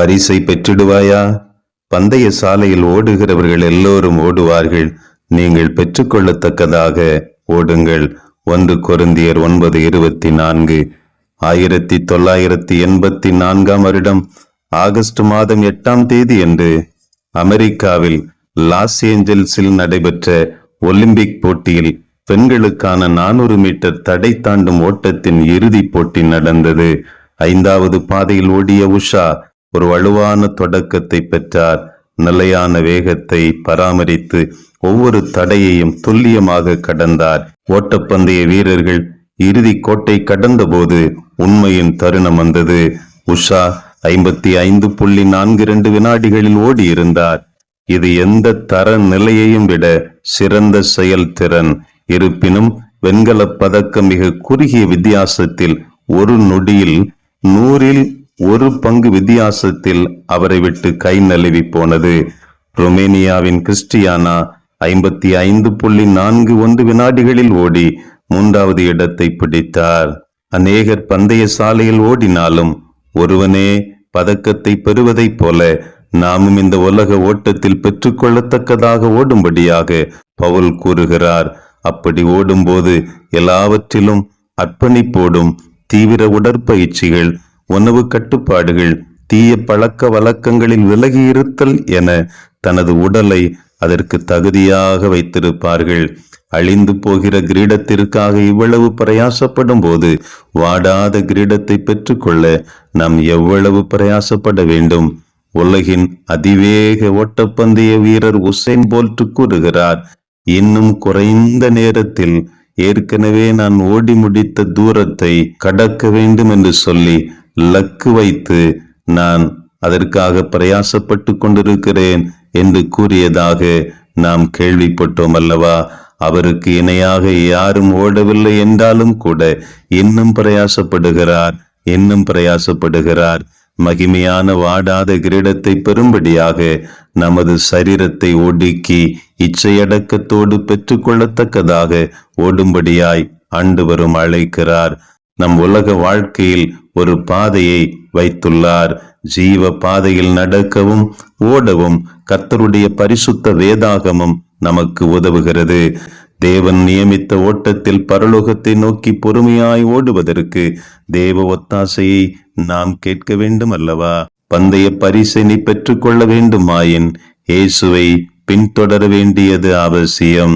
பரிசை பெற்றிடுவாயா? பந்தய சாலையில் ஓடுகிறவர்கள் எல்லோரும் ஓடுவார்கள். நீங்கள் பெற்றுக்கொள்ளத்தக்கதாக ஓடுங்கள். ஒன்று கொருந்தியர் ஒன்பது இருபத்தி நான்கு ஆயிரத்தி தொள்ளாயிரத்தி எண்பத்தி நான்காம் வருடம் ஆகஸ்ட் மாதம் எட்டாம் தேதி அன்று அமெரிக்காவில் லாஸ் ஏஞ்சல்ஸில் நடைபெற்ற ஒலிம்பிக் போட்டியில் பெண்களுக்கான நானூறு மீட்டர் தடை தாண்டும் ஓட்டத்தின் இறுதிப் போட்டி நடந்தது. ஐந்தாவது பாதையில் ஓடிய உஷா ஒரு வலுவான தொடக்கத்தை பெற்றார். நிலையான வேகத்தை பராமரித்து ஒவ்வொரு தடையையும் துல்லியமாக கடந்தார். ஓட்டப்பந்தய வீரர்கள் இறுதி கோட்டை கடந்தபோது உண்மையின் தருணம் வந்தது. உஷா ஐம்பத்தி ஐந்து புள்ளி நான்கு இரண்டு வினாடிகளில் ஓடியிருந்தார். இது எந்த தர நிலையையும் விட சிறந்த செயல்திறன். இருப்பினும் வெண்கலப் பதக்கம் மிக குறுகிய வித்தியாசத்தில் ஒரு நொடியில் நூறில் ஒரு பங்கு வித்தியாசத்தில் அவரை விட்டு கை நழுவி போனது. ருமேனியாவின் கிறிஸ்டியானா ஐம்பத்தி ஐந்து புள்ளி நான்கு ஒன்று வினாடிகளில் ஓடி மூன்றாவது இடத்தை பிடித்தார். அநேகர் பந்தய சாலையில் ஓடினாலும் ஒருவனே பதக்கத்தை பெறுவதைப் போல நாமும் இந்த உலக ஓட்டத்தில் பெற்றுக்கொள்ளத்தக்கதாக ஓடும்படியாக பவுல் கூறுகிறார். அப்படி ஓடும்போது எல்லாவற்றிலும் அர்ப்பணிப்போடும் தீவிர உடற்பயிற்சிகள் உணவு கட்டுப்பாடுகள் தீய பழக்க வழக்கங்களில் விலகி இருத்தல் என தனது உடலை அதற்கு தகுதியாக வைத்திருப்பார்கள். அழிந்து போகிற கிரீடத்திற்காக இவ்வளவு பிரயாசப்படும் போது வாடாத கிரீடத்தை பெற்றுக்கொள்ள நாம் எவ்வளவு பிரயாசப்பட வேண்டும்? உலகின் அதிவேக ஓட்டப்பந்தய வீரர் உசைன் போல்ட் கூறுகிறார் இன்னும் குறைந்த நேரத்தில் ஏற்கனவே நான் ஓடி முடித்த தூரத்தை கடக்க வேண்டும் என்று சொல்லி லக்கு வைத்து நான் அதற்காக பிரயாசப்பட்டு கொண்டிருக்கிறேன் என்று கூறியதாக நாம் கேள்விப்பட்டோம் அல்லவா? அவருக்கு இணையாக யாரும் ஓடவில்லை என்றாலும் கூட இன்னும் பிரயாசப்படுகிறார் இன்னும் பிரயாசப்படுகிறார். மகிமையான வாடாத கிரீடத்தை பெறும்படியாக நமது சரீரத்தை ஒடுக்கி இச்சையடக்கத்தோடு பெற்றுக்கொள்ளத்தக்கதாக ஓடும்படியாய் ஆண்டவரும் அழைக்கிறார். நம் உலக வாழ்க்கையில் ஒரு பாதையை வைத்துள்ளார். ஜீவ பாதையில் நடக்கவும் ஓடவும் கர்த்தருடைய பரிசுத்த வேதாகமும் நமக்கு உதவுகிறது. தேவன் நியமித்த ஓட்டத்தில் பரலோகத்தை நோக்கி பொறுமையாய் ஓடுவதற்கு தேவ ஒத்தாசையை நாம் கேட்க வேண்டும் அல்லவா பந்தய பரிசை நீ பெற்றுக்கொள்ள வேண்டுமாயின் இயேசுவை பின்தொடர வேண்டியது அவசியம்.